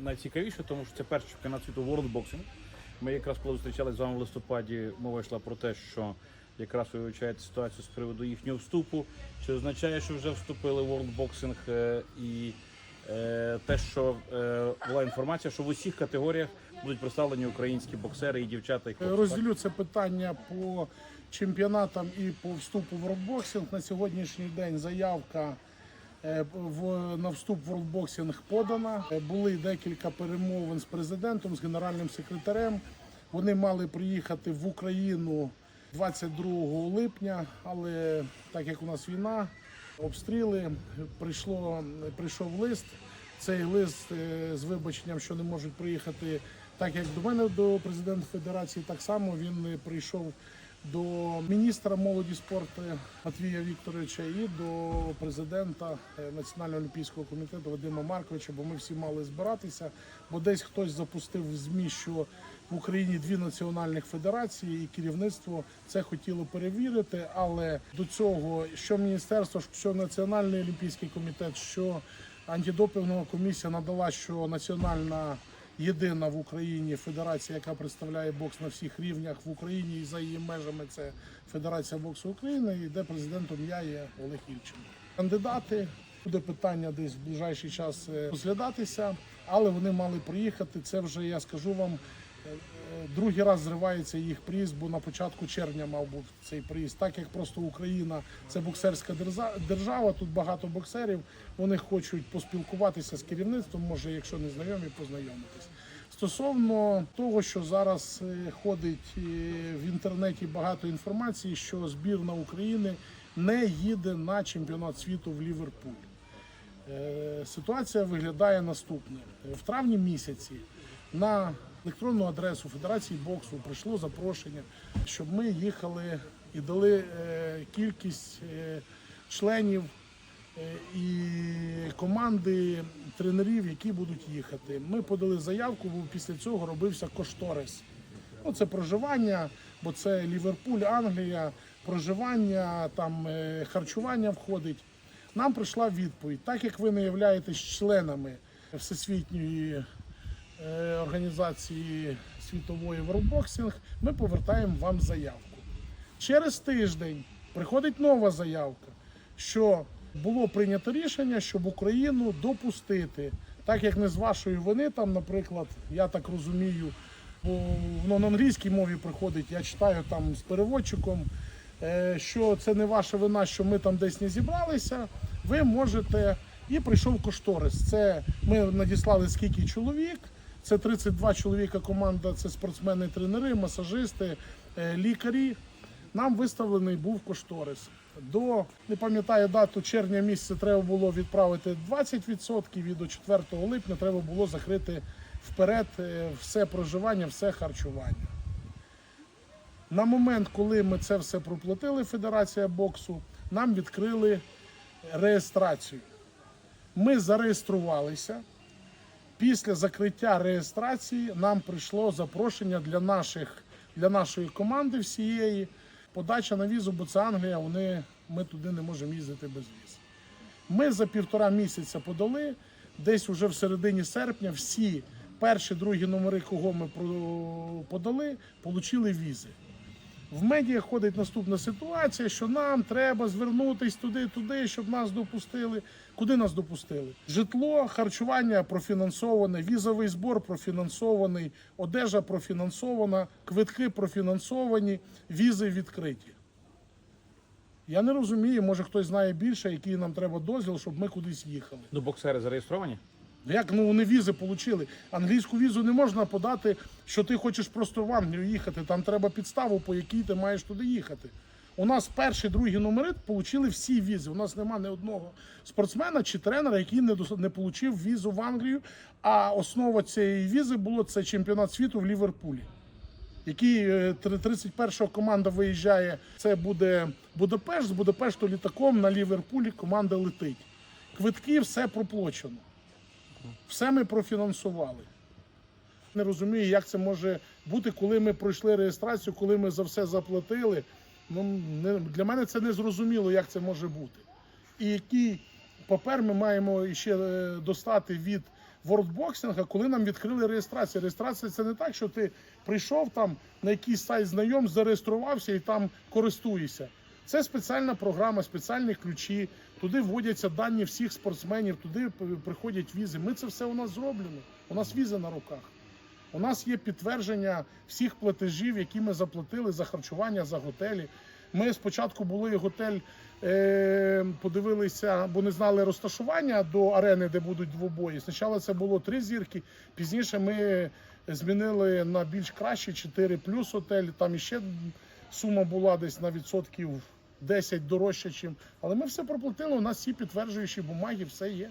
Найцікавіше, тому що це перший чемпіонат світу Boxing. Ми якраз коли зустрічалися з вами в листопаді, мова йшла про те, що якраз ви вивчаєте ситуацію з приводу їхнього вступу. Чи означає, що вже вступили в Boxing е, і е, те, що е, була інформація, що в усіх категоріях будуть представлені українські боксери і дівчата і хлопці. Розділю це питання по чемпіонатам і по вступу в Worldboxing. На сьогоднішній день заявка на вступ в Worldboxing подана. Е, Були декілька перемовин з президентом, з генеральним секретарем. Вони мали приїхати в Україну 22 липня, але так як у нас війна, обстріли, прийшло, прийшов лист. Цей лист е, з вибаченням, що не можуть приїхати, так як до мене до президента Федерації, так само він е, прийшов до міністра молоді спорту Матвія Вікторовича і до президента е, Національного олімпійського комітету Вадима Марковича, бо ми всі мали збиратися, бо десь хтось запустив в ЗМІ, що в Україні дві національних федерації, і керівництво це хотіло перевірити. Але до цього що міністерство, що Національний олімпійський комітет, що антидопінгова комісія надала, що національна єдина в Україні федерація, яка представляє бокс на всіх рівнях в Україні і за її межами це Федерація боксу України, і де президентом я є Олег Ільченко. Кандидати буде питання десь в ближайший час е, розглядатися, але вони мали приїхати. Це вже я скажу вам. Другий раз зривається їх приїзд, бо на початку червня мав бути цей приїзд. Так як просто Україна це боксерська держава, тут багато боксерів. Вони хочуть поспілкуватися з керівництвом, може, якщо не знайомі, познайомитись. Стосовно того, що зараз е, ходить е, в інтернеті багато інформації, що збірна України не їде на чемпіонат світу в Ліверпуль. Е, Ситуація виглядає наступне. В травні місяці на електронну адресу Федерації боксу прийшло запрошення, щоб ми їхали і дали е, кількість е, членів е, і команди тренерів, які будуть їхати. Ми подали заявку, бо після цього робився кошторис. Ну, це проживання, бо це Ліверпуль, Англія, проживання, там харчування входить. Нам прийшла відповідь, так як ви не являєтесь членами Всесвітньої організації світової Worldboxing, ми повертаємо вам заявку. Через тиждень приходить нова заявка, що було прийнято рішення, щоб Україну допустити, так як не з вашої вини, там, наприклад, я так розумію, бо воно на англійській мові приходить, я читаю там з переводчиком, е, що це не ваша вина, що ми там десь не зібралися. Ви можете. І прийшов кошторис. Це ми надіслали скільки чоловік. Це 32 чоловіка команда, це спортсмени, тренери, масажисти, е, лікарі. Нам виставлений був кошторис. До не пам'ятаю дату червня місяця треба було відправити 20%, і до 4 липня треба було закрити вперед е, все проживання, все харчування. На момент, коли ми це все проплатили, Федерація боксу, нам відкрили реєстрацію. Ми зареєструвалися. Після закриття реєстрації нам прийшло запрошення для, наших, для нашої команди всієї. Подача на візу, бо це Англія, вони, ми туди не можемо їздити без віз. Ми за півтора місяця подали. Десь уже в середині серпня всі перші, другі номери, кого ми подали, отримали візи. В медіа ходить наступна ситуація, що нам треба звернутись туди, туди, щоб нас допустили. Куди нас допустили? Житло, харчування профінансоване, візовий збор профінансований, одежа профінансована, квитки профінансовані, візи відкриті. Я не розумію, може хтось знає більше, який нам треба дозвіл, щоб ми кудись їхали. Ну, боксери зареєстровані? Як ну вони візи отримали? Англійську візу не можна подати, що ти хочеш просто в Англію їхати. Там треба підставу, по якій ти маєш туди їхати. У нас перші, другі номери отримали всі візи. У нас нема ні одного спортсмена чи тренера, який не не отримав візу в Англію. А основа цієї візи було це чемпіонат світу в Ліверпулі. Який е, три- 31-го команда виїжджає. Це буде Будапешт з Будапешту літаком на Ліверпулі. Команда летить. Квитки все проплачено. Все ми профінансували. Не розумію, як це може бути, коли ми пройшли реєстрацію, коли ми за все заплатили. Ну, не, для мене це не зрозуміло, як це може бути. І який папер ми маємо ще е, достати від вордбоксинга, коли нам відкрили реєстрацію. Реєстрація це не так, що ти прийшов там на якийсь сайт знайом, зареєструвався і там користуєшся. Це спеціальна програма, спеціальні ключі. Туди вводяться дані всіх спортсменів, туди приходять візи. Ми це все у нас зроблено. У нас візи на руках. У нас є підтвердження всіх платежів, які ми заплатили за харчування, за готелі. Ми спочатку були готель, е, подивилися, бо не знали розташування до арени, де будуть двобої. Спочатку це було три зірки, пізніше ми змінили на більш кращий 4 плюс готель. Там іще сума була десь на відсотків 10 дорожче, чим. Але ми все проплатили. У нас всі підтверджуючі бумаги, все є.